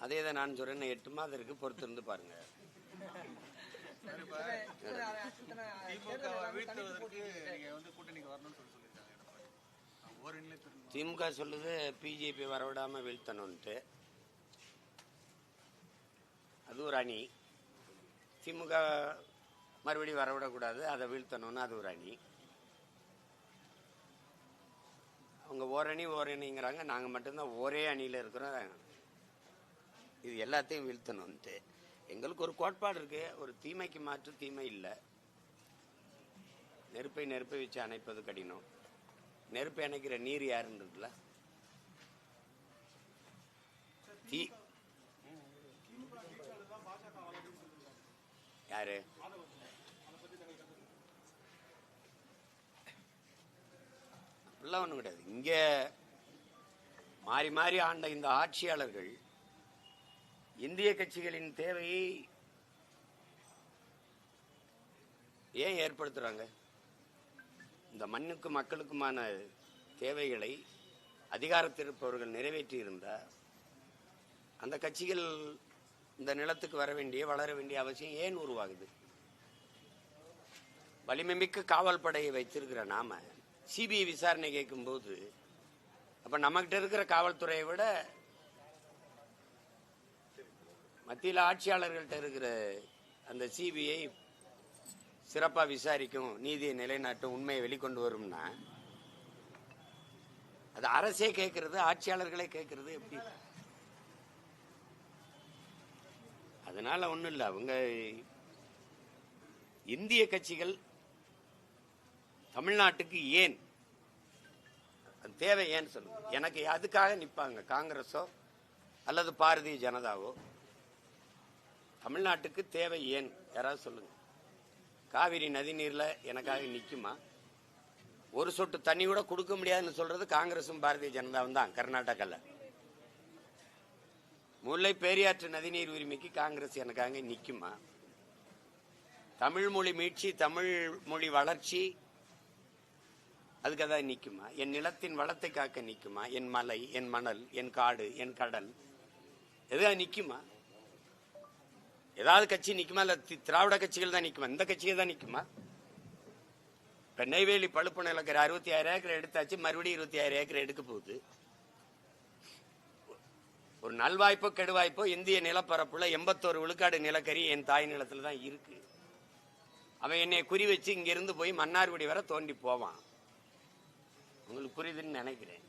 அதே தான் நான் சொல்றேன் எட்டு மாதம் இருக்கு பொறுத்து இருந்து பாருங்க திமுக சொல்லுது பிஜேபி வரவிடாம வீழ்த்தணும்ட்டு அது ஒரு அணி. திமுக மறுபடியும் வரவிடக்கூடாது அதை வீழ்த்தணும்னு அது ஒரு அணி. அவங்க ஓரணி ஓரணிங்கிறாங்க நாங்கள் மட்டும்தான் ஒரே அணியில் இருக்கிறோம். இது எல்லாத்தையும் வீழ்த்தணும்ட்டு எங்களுக்கு ஒரு கோட்பாடு இருக்கு. ஒரு தீமைக்கு மாற்று தீமை இல்லை. நெருப்பை நெருப்பை வச்சு அணைப்பது கடினம். நெருப்பை அணைக்கிற நீர் யாருன்றதுல? தீ. யாரு? அப்படிலாம் ஒன்றும் கிடையாது. இங்கே மாறி மாறி ஆண்ட இந்த ஆட்சியாளர்கள் இந்திய கட்சிகளின் தேவையை ஏன் ஏற்படுத்துறாங்க? இந்த மண்ணுக்கு மக்களுக்குமான தேவைகளை அதிகாரத்திருப்பவர்கள் நிறைவேற்றியிருந்தால் அந்த கட்சிகள் இந்த நிலத்துக்கு வர வேண்டிய வளர வேண்டிய அவசியம் ஏன் உருவாகுது? வலிமைமிக்க காவல் படையை வைத்திருக்கிற நாம சிபிஐ விசாரணை கேட்கும்போது அப்போ நம்மகிட்ட இருக்கிற காவல்துறையை விட மத்தியில் ஆட்சியாளர்கள்ட்ட இருக்கிற அந்த சிபிஐ சிறப்பாக விசாரிக்கும் நீதியை நிலைநாட்டும் உண்மையை வெளிக்கொண்டு வரும்னா அது அரசே கேட்கறது ஆட்சியாளர்களே கேட்கறது எப்படி? அதனால ஒன்றும் இல்லை. அவங்க இந்திய கட்சிகள் தமிழ்நாட்டுக்கு ஏன்? அது தேவை ஏன்னு சொல்லுங்க. எனக்கு அதுக்காக நிற்பாங்க காங்கிரஸோ அல்லது பாரதிய ஜனதாவோ. தமிழ்நாட்டுக்கு தேவை ஏன்? யாராவது சொல்லுங்க. காவிரி நதிநீரில் எனக்காக நிற்குமா ஒரு சொட்டு தண்ணி கூட கொடுக்க முடியாதுன்னு சொல்றது காங்கிரசும் பாரதிய ஜனதாவும் தான் கர்நாடகாவில் முல்லை பெரியாற்று நதிநீர் உரிமைக்கு காங்கிரஸ் எனக்காக நிற்குமா தமிழ் மொழி மீட்சி தமிழ் மொழி வளர்ச்சி அதுக்கு அதான் நிற்குமா என் நிலத்தின் வளத்தை காக்க நிற்குமா என் மலை என் மணல் என் காடு என் கடல் எதுக்காக நிற்குமா ஏதாவது கட்சி நிற்குமா இல்ல திராவிட கட்சிகள் தான் நிற்குமா இந்த கட்சிகள் தான் நிற்குமா இப்ப நெய்வேலி பழுப்பு நிலக்கிற அறுபத்தி ஆயிரம் ஏக்கர் எடுத்தாச்சு மறுபடியும் இருபத்தி ஆயிரம் ஏக்கர் எடுக்க போகுது. ஒரு நல்வாய்ப்போ கெடுவாய்ப்போ இந்திய நிலப்பரப்புல எண்பத்தோரு விழுக்காடு நிலக்கரி என் தாய் நிலத்துல தான் இருக்கு. அவன் என்னை குறி வச்சு இங்கிருந்து போய் மன்னார்குடி வரை தோண்டி போவான். உங்களுக்கு புரியுதுன்னு நினைக்கிறேன்.